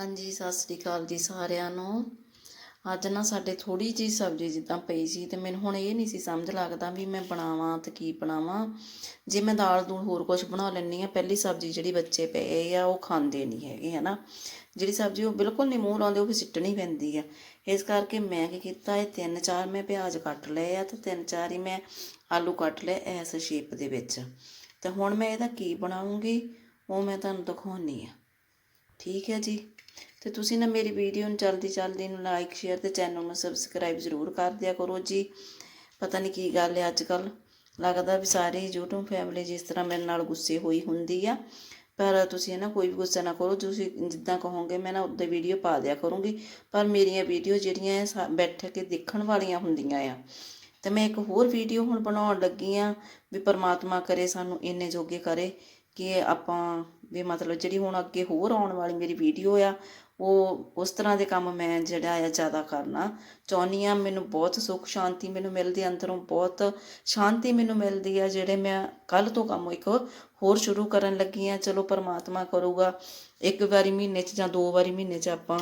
ਹਾਂਜੀ, ਸਤਿ ਸ੍ਰੀ ਅਕਾਲ ਜੀ ਸਾਰਿਆਂ ਨੂੰ। ਅੱਜ ਨਾ ਸਾਡੇ ਥੋੜੀ ਜੀ ਸਬਜ਼ੀ ਜਿੱਦਾਂ ਪਈ ਸੀ ਤੇ ਮੈਨੂੰ ਹੁਣ ਇਹ ਨਹੀਂ ਸੀ ਸਮਝ ਲੱਗਦਾ ਵੀ ਮੈਂ ਬਣਾਵਾਂ ਤੇ ਕੀ ਬਣਾਵਾਂ। ਜੇ ਮੈਂ ਦਾਲ ਦੂਲ ਹੋਰ ਕੁਝ ਬਣਾ ਲੈਂਦੀ ਆ ਪਹਿਲੀ ਸਬਜ਼ੀ ਜਿਹੜੀ ਬੱਚੇ ਪਏ ਆ, ਉਹ ਖਾਂਦੇ ਨਹੀਂ ਹੈਗੇ ਹਨਾ ਜਿਹੜੀ ਸਬਜ਼ੀ ਉਹ ਬਿਲਕੁਲ ਨਹੀਂ ਮੂੰਹ ਲਾਉਂਦੇ, ਉਹ ਵੀ ਸਿੱਟਣੀ ਪੈਂਦੀ ਆ। ਇਸ ਕਰਕੇ ਮੈਂ ਕੀ ਕੀਤਾ, ਇਹ ਤਿੰਨ ਚਾਰ ਮੈਂ ਪਿਆਜ਼ ਕੱਟ ਲਏ ਆ ਤੇ ਤਿੰਨ ਚਾਰ ਹੀ ਮੈਂ ਆਲੂ ਕੱਟ ਲਏ ਐਸ ਸ਼ੇਪ ਦੇ ਵਿੱਚ। ਤੇ ਹੁਣ ਮੈਂ ਇਹਦਾ ਕੀ ਬਣਾਉਂਗੀ, ਉਹ ਮੈਂ ਤੁਹਾਨੂੰ ਦਿਖਾਉਣੀ ਆ ਠੀਕ ਹੈ ਜੀ? ਤੇ ਤੁਸੀਂ ਨਾ ਮੇਰੀ ਵੀਡੀਓ ਨੂੰ ਜਲਦੀ ਜਲਦੀ ਨੂੰ ਲਾਈਕ ਸ਼ੇਅਰ ਤੇ ਚੈਨਲ ਨੂੰ ਸਬਸਕ੍ਰਾਈਬ ਜ਼ਰੂਰ ਕਰ ਦਿਆ ਕਰੋ ਜੀ। ਪਤਾ ਨਹੀਂ ਕੀ ਗੱਲ ਹੈ ਅੱਜ ਕੱਲ ਲੱਗਦਾ ਵੀ ਸਾਰੀ YouTube ਫੈਮਿਲੀ ਜਿਸ ਤਰ੍ਹਾਂ ਮੇਰੇ ਨਾਲ ਗੁੱਸੇ ਹੋਈ ਹੁੰਦੀ ਆ। ਪਰ ਤੁਸੀਂ ਨਾ ਕੋਈ ਵੀ ਗੁੱਸਾ ਨਾ ਕਰੋ। ਤੁਸੀਂ ਜਿੱਦਾਂ ਕਹੋਗੇ ਮੈਂ ਨਾ ਉੱਦਾਂ ਵੀਡੀਓ ਪਾ ਦਿਆ ਕਰੂੰਗੀ। ਪਰ ਮੇਰੀਆਂ ਵੀਡੀਓ ਜਿਹੜੀਆਂ ਬੈਠ ਕੇ ਦੇਖਣ ਵਾਲੀਆਂ ਹੁੰਦੀਆਂ ਆ। ਤੇ ਮੈਂ ਇੱਕ ਹੋਰ ਵੀਡੀਓ ਹੁਣ ਬਣਾਉਣ ਲੱਗੀ ਆ ਵੀ ਪਰਮਾਤਮਾ ਕਰੇ, ਸਾਨੂੰ ਇੰਨੇ ਜੋਗੇ ਕਰੇ। ਕਿ ਆਪਾਂ ਵੀ ਮਤਲਬ ਜਿਹੜੀ ਹੁਣ ਅੱਗੇ ਹੋਰ ਆਉਣ ਵਾਲੀ ਮੇਰੀ ਵੀਡੀਓ ਆ, ਉਹ ਉਸ ਤਰ੍ਹਾਂ ਦੇ ਕੰਮ ਮੈਂ ਜਿਹੜਾ ਆ ਜ਼ਿਆਦਾ ਕਰਨਾ। ਚਾਹੁੰਦੀ ਆ ਮੈਨੂੰ ਬਹੁਤ ਸੁੱਖ ਸ਼ਾਂਤੀ ਮੈਨੂੰ ਮਿਲਦੀ, ਅੰਦਰੋਂ ਬਹੁਤ ਸ਼ਾਂਤੀ ਮੈਨੂੰ ਮਿਲਦੀ ਆ, ਜਿਹੜੇ ਮੈਂ ਕੱਲ ਤੋਂ ਕੰਮ ਇੱਕ ਹੋਰ ਸ਼ੁਰੂ ਕਰਨ ਲੱਗੀ ਆ ਚਲੋ ਪਰਮਾਤਮਾ ਕਰੂਗਾ, ਇੱਕ ਵਾਰੀ ਮਹੀਨੇ 'ਚ ਜਾਂ ਦੋ ਵਾਰੀ ਮਹੀਨੇ 'ਚ ਆਪਾਂ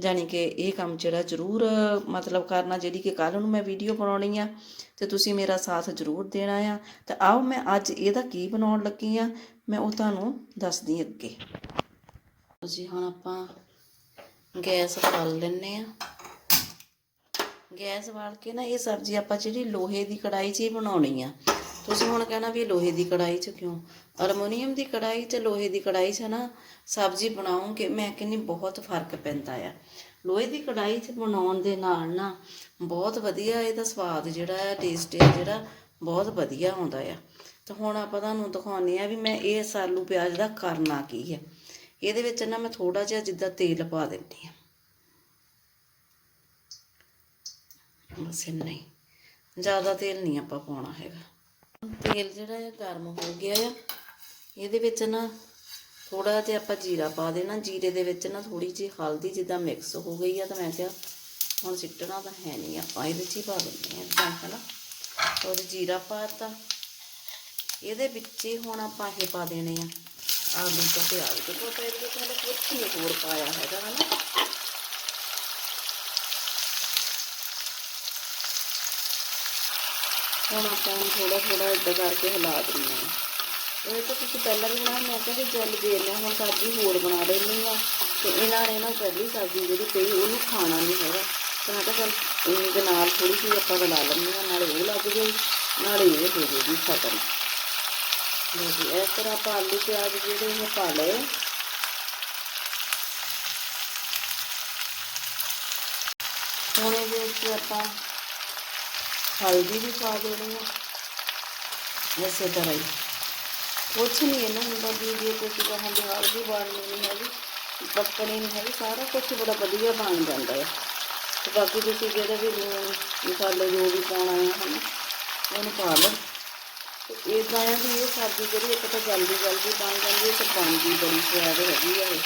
ਜਾਣੀ ਕਿ ਇਹ ਕੰਮ ਜਿਹੜਾ ਜ਼ਰੂਰ ਮਤਲਬ ਕਰਨਾ, ਜਿਹੜੀ ਕਿ ਕੱਲ ਨੂੰ ਮੈਂ ਵੀਡੀਓ ਬਣਾਉਣੀ ਆ, ਤੇ ਤੁਸੀਂ ਮੇਰਾ ਸਾਥ ਜ਼ਰੂਰ ਦੇਣਾ ਆ। ਤੇ ਆਓ ਮੈਂ ਅੱਜ ਇਹਦਾ ਕੀ ਬਣਾਉਣ ਲੱਗੀ ਆ ਮੈਂ ਉਹ ਤੁਹਾਨੂੰ ਦੱਸਦੀ ਅੱਗੇ। ਜੀ, ਹੁਣ ਆਪਾਂ ਗੈਸ ਬਾਲ ਲੈਨੇ ਆ ਗੈਸ ਬਾਲ ਕੇ ਨਾ ਇਹ ਸਬਜ਼ੀ ਆਪਾਂ ਜਿਹੜੀ ਲੋਹੇ ਦੀ ਕੜਾਈ 'ਚ ਹੀ ਬਣਾਉਣੀ ਆ। ਤੁਸੀਂ ਹੁਣ ਕਹਿਣਾ ਵੀ ਲੋਹੇ ਦੀ ਕੜਾਈ 'ਚ ਕਿਉਂ? ਅਲਮੋਨੀਅਮ ਦੀ ਕੜਾਈ 'ਚ ਲੋਹੇ ਦੀ ਕੜਾਈ 'ਚ ਨਾ ਸਬਜ਼ੀ ਬਣਾਉਂਗੇ, ਮੈਂ ਕਹਿੰਦੀ ਬਹੁਤ ਫ਼ਰਕ ਪੈਂਦਾ ਆ। ਲੋਹੇ ਦੀ ਕੜਾਈ 'ਚ ਬਣਾਉਣ ਦੇ ਨਾਲ ਨਾ ਬਹੁਤ ਵਧੀਆ ਇਹਦਾ ਸਵਾਦ ਜਿਹੜਾ ਆ ਟੇਸਟ ਹੈ ਜਿਹੜਾ, ਬਹੁਤ ਵਧੀਆ ਆਉਂਦਾ ਆ। ਤਾਂ ਹੁਣ ਆਪਾਂ ਤੁਹਾਨੂੰ ਦਿਖਾਉਂਦੇ ਆ ਵੀ ਮੈਂ ਇਹ ਸਾਲੂ ਪਿਆਜ਼ ਦਾ ਕਰਨਾ ਕੀ ਹੈ। ਇਹਦੇ ਵਿੱਚ ਨਾ ਮੈਂ ਥੋੜਾ ਜਿਹਾ ਜਿੱਦਾਂ ਤੇਲ ਪਾ ਦਿੰਦੀ ਆ ਬਸ ਇੰਨਾ ਹੀ। ਜ਼ਿਆਦਾ ਤੇਲ ਨਹੀਂ ਆਪਾਂ ਪਾਉਣਾ ਹੈਗਾ। ਤੇਲ ਜਿਹੜਾ ਆ ਗਰਮ ਹੋ ਗਿਆ ਆ, ਇਹਦੇ ਵਿੱਚ ਨਾ ਥੋੜਾ ਜਿਹਾ ਆਪਾਂ ਜੀਰਾ ਪਾ ਦੇਣਾ। ਜੀਰੇ ਦੇ ਵਿੱਚ ਨਾ ਥੋੜੀ ਜਿਹੀ ਹਲਦੀ ਜਿੱਦਾਂ ਮਿਕਸ ਹੋ ਗਈ ਆ ਤਾਂ ਮੈਂ ਕਿਹਾ ਹੁਣ ਸਿੱਟਣਾ ਤਾਂ ਹੈ ਨਹੀਂ। ਆਪਾਂ ਇਹਦੇ 'ਚ ਹੀ ਪਾ ਦਿੰਦੇ ਆ ਇਦਾਂ ਹੈ ਨਾ? ਉਹਦੇ ਜੀਰਾ ਪਾਤਾ ਇਹਦੇ ਵਿੱਚ ਹੀ ਹੁਣ ਆਪਾਂ ਇਹ ਪਾ ਦੇਣੇ ਆ ਆਲੂ ਤੇ ਪਿਆਜ਼ ਤੇ ਕੋਟਾ ਇਹਦੇ ਵਿੱਚ ਹਲੇ ਕੁਛ ਨਹੀਂ ਹੋਰ ਪਾਇਆ ਹੈਗਾ ਹਨਾ। ਹੁਣ ਆਪਾਂ ਨੂੰ ਥੋੜਾ ਥੋੜਾ ਇਦਾਂ ਕਰਕੇ ਹਿਲਾ ਦਿੰਦੇ ਆ। ਇਹ ਤਾਂ ਤੁਸੀਂ ਪਹਿਲਾਂ ਵੀ ਬਣਾਇਆ ਮੈਂ ਕਿਹਾ ਵੀ ਜਲ ਦੇ ਲਿਆ ਹੁਣ ਸਬਜ਼ੀ ਹੋਰ ਬਣਾ ਲੈਣੀ ਆ। ਤੇ ਇਹਨਾਂ ਨੇ ਨਾ ਪਹਿਲੀ ਸਬਜ਼ੀ ਜਿਹੜੀ ਪਈ, ਉਹਨੂੰ ਖਾਣਾ ਨਹੀਂ ਹੈਗਾ। ਤਾਂ ਮੈਂ ਕਿਹਾ ਚੱਲ ਇਹ ਨਾਲ ਥੋੜੀ ਜਿਹੀ ਆਪਾਂ ਰਲਾ ਲੈਂਦੇ ਆ, ਨਾਲੇ ਉਹ ਲੱਗ ਜਾਊ, ਨਾਲੇ ਇਹ ਹੋ ਜਾਊਗੀ ਖਤਮ। ਲਓ ਜੀ ਇਸ ਤਰ੍ਹਾਂ ਆਪਾਂ ਆਲੂ ਪਿਆਜ਼ ਜਿਹੜੇ ਇਹ ਪਾ ਲਏ ਹੁਣ ਇਹਦੇ ਵਿੱਚ ਆਪਾਂ ਹਲਦੀ ਵੀ ਪਾ ਦੇਣੀ ਆ ਇਸੇ ਤਰ੍ਹਾਂ ਹੀ ਕੁਛ ਨਹੀਂ ਇਹਨੂੰ ਹੁੰਦਾ ਵੀ ਜੇ ਤੁਸੀਂ ਕਹੋਗੇ ਹਲਦੀ ਪਾਉਣੀ ਨਹੀਂ ਹੈਗੀ ਪੱਕਣੀ ਨਹੀਂ ਹੈਗੀ ਸਾਰਾ ਕੁਝ ਬੜਾ ਵਧੀਆ ਬਣ ਜਾਂਦਾ ਹੈ ਤੇ ਬਾਕੀ ਤੁਸੀਂ ਜਿਹੜੇ ਵੀ ਲੂਣ ਮਸਾਲੇ ਜੋ ਵੀ ਪਾਉਣਾ ਹੈ ਹਨਾ ਉਹਨੂੰ ਪਾ ਲਓ ਤੇ ਇਦਾਂ ਆ ਵੀ ਇਹ ਸਬਜ਼ੀ ਜਿਹੜੀ ਇੱਕ ਤਾਂ ਜਲਦੀ ਜਲਦੀ ਬਣ ਜਾਂਦੀ ਹੈ, ਤੇ ਬਣਦੀ ਬੜੀ ਸਵਾਦ ਹੈਗੀ ਹੈ ਇਹ।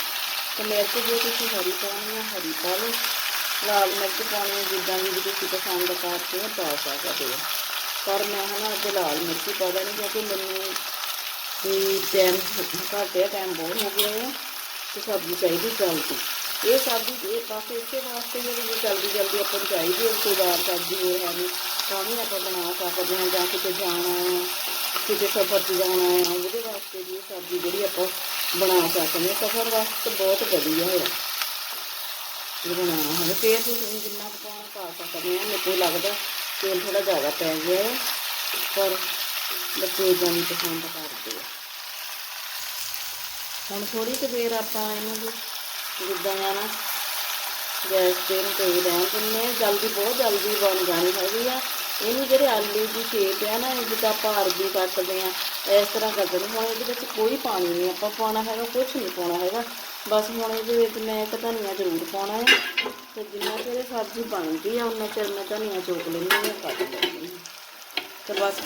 ਤੇ ਮਿਰਚ ਜੇ ਤੁਸੀਂ ਹਰੀ ਪਾਉਣੀ ਆ, ਹਰੀ ਪਾ ਲਓ। ਲਾਲ ਮਿਰਚ ਪਾਉਣੀ ਆ, ਜਿੱਦਾਂ ਦੀ ਵੀ ਤੁਸੀਂ ਪਸੰਦ ਕਰਦੇ ਹੋ ਪਾ ਸਕਦੇ ਹੋ। ਪਰ ਮੈਂ ਹਨਾ ਅੱਜ ਲਾਲ ਮਿਰਚ ਹੀ ਪਾ ਦੇਣੀ, ਕਿਉਂਕਿ ਮੈਨੂੰ ਵੀ ਟਾਈਮ ਘੱਟ ਹੈ ਟਾਈਮ ਬਹੁਤ ਹੋ ਗਿਆ ਹੈ ਤੇ ਸਬਜ਼ੀ ਚਾਹੀਦੀ ਜਲਦੀ। ਇਹ ਸਬਜ਼ੀ ਇਹ ਬਸ ਇਸੇ ਵਾਸਤੇ ਜਿਹੜੀ ਜਲਦੀ ਜਲਦੀ ਆਪਾਂ ਨੂੰ ਚਾਹੀਦੀ ਹੈ, ਕੋਈ ਦਾਲ ਸਬਜ਼ੀ ਹੋਰ ਹੈ ਨਹੀਂ। ਤਾਂ ਵੀ ਆਪਾਂ ਬਣਾ ਸਕਦੇ ਹਾਂ, ਜਾਂ ਕਿਤੇ ਜਾਣਾ ਹੈ, ਕਿਤੇ ਸਫ਼ਰ 'ਤੇ ਜਾਣਾ ਹੈ, ਉਹਦੇ ਵਾਸਤੇ ਵੀ ਇਹ ਸਬਜ਼ੀ ਜਿਹੜੀ ਆਪਾਂ ਬਣਾ ਸਕਦੇ ਹਾਂ। ਸਫ਼ਰ ਵਾਸਤੇ ਬਹੁਤ ਵਧੀਆ ਹੈ। ਇਹ ਬਣਾਉਣਾ ਹੈ ਤੇਲ ਤੁਸੀਂ ਜਿੰਨਾ ਕੁ ਪਾਉਣਾ ਪਾ ਸਕਦੇ ਹਾਂ। ਮੈਨੂੰ ਲੱਗਦਾ ਤੇਲ ਥੋੜਾ ਜ਼ਿਆਦਾ ਪੈ ਗਿਆ ਹੈ, ਪਰ ਬੱਚੇ ਇਦਾਂ ਨਹੀਂ ਪਸੰਦ ਕਰਦੇ ਆ। ਹੁਣ ਥੋੜੀ ਕੁ ਦੇਰ ਆਪਾਂ ਇਹਨੂੰ ਵੀ ਜਿੱਦਾਂ ਨਾ ਗੈਸ ਤੇ ਨੂੰ ਤੇ ਰਹਿਣ ਦਿੰਦੇ ਜਲਦੀ, ਬਹੁਤ ਜਲਦੀ ਬਣ ਜਾਣੀ ਹੈਗੀ ਆ। ਇਹਨੂੰ ਜਿਹੜੇ ਆਲੂ ਦੀ ਸ਼ੇਪ ਆ ਨਾ ਜਿੱਦਾਂ ਆਪਾਂ ਅਰਬੀ ਕੱਟਦੇ ਆ। ਇਸ ਤਰ੍ਹਾਂ ਕਰਦੇ ਹੁਣ ਇਹਦੇ ਵਿੱਚ ਕੋਈ ਪਾਣੀ ਨਹੀਂ ਆਪਾਂ ਪਾਉਣਾ ਹੈਗਾ ਕੁਝ ਨਹੀਂ ਪਾਉਣਾ ਹੈਗਾ। ਬਸ ਹੁਣ ਇਹਦੇ ਵਿੱਚ ਮੈਂ ਇੱਕ ਧਨੀਆ ਜ਼ਰੂਰ ਪਾਉਣਾ ਹੈ ਤੇ ਜਿੰਨਾ ਚਿਰ ਸਬਜ਼ੀ ਬਣਦੀ ਆ, ਉਨਾ ਚਿਰ ਮੈਂ ਧਨੀਆ ਚੋਕ ਲੈਂਦੀ ਹਾਂ ਕੱਟ ਲੈਂਦੀ ਹਾਂ ਤੇ ਬਸ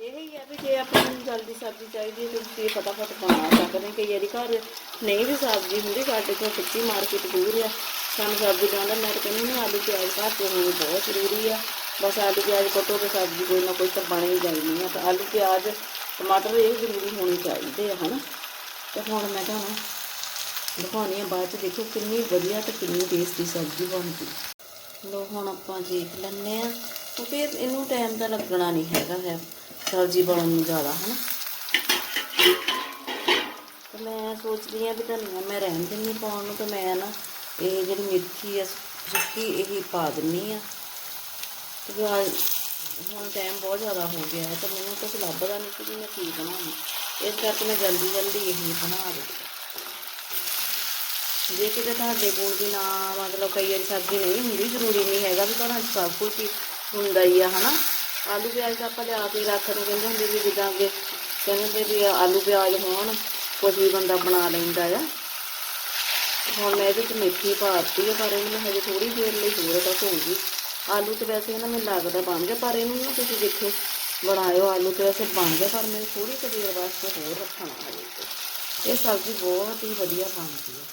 ਇਹੀ ਆ ਵੀ ਜੇ ਆਪਾਂ ਨੂੰ ਜਲਦੀ ਸਬਜ਼ੀ ਚਾਹੀਦੀ ਹੈ, ਤਾਂ ਤੁਸੀਂ ਫਟਾਫਟ ਬਣਾ ਸਕਦੇ ਕਈ ਵਾਰੀ ਘਰ ਨਹੀਂ ਵੀ ਸਬਜ਼ੀ ਹੁੰਦੀ, ਸਾਡੇ ਕੋਲ ਸੱਚੀ ਮਾਰਕੀਟ ਦੂਰ ਆ। ਸਾਨੂੰ ਸਬਜ਼ੀ ਜਾਂਦਾ ਮੈਂ ਤਾਂ ਕਹਿੰਦੀ ਨਾ ਆਲੂ ਪਿਆਜ਼ ਘਰ ਤੇ ਹੋਣੀ ਬਹੁਤ ਜ਼ਰੂਰੀ ਆ। ਬਸ ਆਲੂ ਪਿਆਜ਼ ਕੱਟੋ ਤੇ ਸਬਜ਼ੀ ਕੋਈ ਨਾ ਕੋਈ ਤਾਂ ਬਣ ਹੀ ਜਾਂਦੀ ਆ। ਤਾਂ ਆਲੂ ਪਿਆਜ਼, ਟਮਾਟਰ ਇਹ ਜ਼ਰੂਰੀ ਹੋਣੇ ਚਾਹੀਦੇ ਆ, ਹਨਾ? ਤੇ ਹੁਣ ਮੈਂ ਤੁਹਾਨੂੰ ਦਿਖਾਉਣੀ ਆ ਬਾਅਦ ਚ, ਦੇਖੋ ਕਿੰਨੀ ਵਧੀਆ ਤੇ ਕਿੰਨੀ ਟੇਸਟੀ ਸਬਜ਼ੀ ਬਣਦੀ। ਲੋ ਹੁਣ ਆਪਾਂ ਦੇਖ ਲੈਂਦੇ ਆ। ਕਿਉਂਕਿ ਇਹਨੂੰ ਟਾਈਮ ਤਾਂ ਲੱਗਣਾ ਨਹੀਂ ਹੈਗਾ, ਹੈ। ਸਬਜ਼ੀ ਬਣਨ ਨੂੰ ਜ਼ਿਆਦਾ ਹਨਾ ਤੇ ਮੈਂ ਸੋਚਦੀ ਆ ਵੀ ਧਨੀਆ ਮੈਂ ਰਹਿਣ ਦਿੰਨੀ ਪਾਉਣ ਨੂੰ ਤੇ ਮੈਂ ਨਾ ਇਹ ਜਿਹੜੀ ਮੇਥੀ ਆ ਸੁੱਕੀ ਇਹ ਪਾ ਦਿੰਨੀ ਆ ਤੇ ਆ ਹੁਣ ਟਾਈਮ ਬਹੁਤ ਜ਼ਿਆਦਾ ਹੋ ਗਿਆ ਹੈ ਤੇ ਮੈਨੂੰ ਕੁਝ ਲੱਭਦਾ ਨਹੀਂ ਕਿ ਵੀ ਮੈਂ ਕੀ ਬਣਾਵਾਂ ਇਸ ਕਰਕੇ ਮੈਂ ਜਲਦੀ ਜਲਦੀ ਇਹ ਬਣਾ ਦਿੱਤੀ ਜੇ ਕਿਤੇ ਤੁਹਾਡੇ ਕੋਲ ਵੀ ਨਾ ਮਤਲਬ ਕਈ ਵਾਰੀ ਸਬਜ਼ੀ ਨਹੀਂ ਹੁੰਦੀ ਜ਼ਰੂਰੀ ਨਹੀਂ ਹੈਗਾ ਵੀ ਘਰਾਂ 'ਚ ਸਭ ਕੁਝ ਹੀ ਹੁੰਦਾ ਹੀ ਆ ਹਨਾ ਆਲੂ ਪਿਆਜ਼ ਤਾਂ ਆਪਾਂ ਲਿਆ ਕੇ ਰੱਖ ਨੂੰ ਕਹਿੰਦੇ ਹੁੰਦੇ ਵੀ ਜਿੱਦਾਂ ਅੱਗੇ ਕਹਿੰਦੇ ਹੁੰਦੇ ਵੀ ਆਲੂ ਪਿਆਜ਼ ਹੋਣ ਕੁਝ ਵੀ ਬੰਦਾ ਬਣਾ ਲੈਂਦਾ ਆ। ਹੁਣ ਮੈਂ ਇਹਦੇ 'ਚ ਮੇਥੀ ਪਾਤੀ ਆ, ਪਰ ਇਹਨੂੰ ਹਜੇ ਥੋੜੀ ਦੇਰ ਲਈ ਹੋਰ ਢਕੂੰਗੀ ਆਲੂ ਤੇ ਵੈਸੇ ਨਾ ਮੈਨੂੰ ਲੱਗਦਾ ਬਣ ਗਿਆ, ਪਰ ਇਹਨੂੰ ਨਾ ਤੁਸੀਂ ਦੇਖੋ, ਬਣਾਇਓ ਆਲੂ ਤੇ ਵੈਸੇ ਬਣ ਗਿਆ, ਪਰ ਮੈਂ ਥੋੜੀ ਕੁ ਦੇਰ ਵਾਸਤੇ ਹੋਰ ਰੱਖਣਾ ਹਜੇ ਤੇ। ਇਹ ਸਬਜ਼ੀ ਬਹੁਤ ਹੀ ਵਧੀਆ ਬਣਦੀ ਹੈ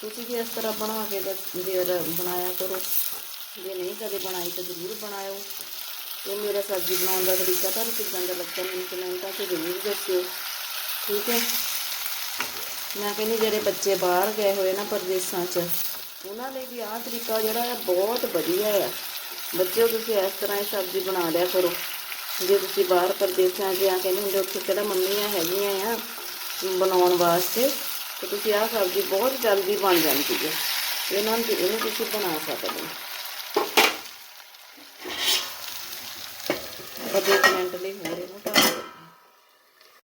ਤੁਸੀਂ ਵੀ ਇਸ ਤਰ੍ਹਾਂ ਬਣਾ ਕੇ ਦੇ ਦੇਰ ਬਣਾਇਆ ਕਰੋ। ਜੇ ਨਹੀਂ ਕਦੇ ਬਣਾਈ ਤਾਂ ਜ਼ਰੂਰ ਬਣਾਇਓ। ਇਹ ਮੇਰਾ ਸਬਜ਼ੀ ਬਣਾਉਣ ਦਾ ਤਰੀਕਾ ਤੁਹਾਨੂੰ ਕਿੱਦਾਂ ਦਾ ਲੱਗਦਾ ਮੈਨੂੰ ਕਮੈਂਟਾਂ 'ਚ ਜ਼ਰੂਰ ਦੱਸਿਓ। ਠੀਕ ਹੈ? ਮੈਂ ਕਹਿੰਦੀ ਜਿਹੜੇ ਬੱਚੇ ਬਾਹਰ ਗਏ ਹੋਏ ਨਾ ਪਰਦੇਸਾਂ 'ਚ, ਉਹਨਾਂ ਲਈ ਵੀ ਆਹ ਤਰੀਕਾ ਜਿਹੜਾ ਹੈ ਬਹੁਤ ਵਧੀਆ ਹੈ। ਬੱਚਿਓ, ਤੁਸੀਂ ਇਸ ਤਰ੍ਹਾਂ ਹੀ ਸਬਜ਼ੀ ਬਣਾ ਲਿਆ ਕਰੋ। ਜੇ ਤੁਸੀਂ ਬਾਹਰ ਪਰਦੇਸਾਂ 'ਚ ਆ ਕਹਿੰਦੇ ਹੁੰਦੇ, ਉੱਥੇ ਕਿਹੜਾ ਮੰਮੀਆਂ ਹੈਗੀਆਂ ਆ ਬਣਾਉਣ ਵਾਸਤੇ, ਤੇ ਤੁਸੀਂ ਆਹ ਸਬਜ਼ੀ ਬਹੁਤ ਜਲਦੀ ਬਣ ਜਾਂਦੀ ਹੈ। ਇਹਨਾਂ ਨੂੰ ਇਹਨੂੰ ਤੁਸੀਂ ਬਣਾ ਸਕਦੇ ਹੋ। ਅੱਧੇ ਕੁ ਮਿੰਟ ਲਈ ਹੋਰ ਇਹਨੂੰ ਢੱਕ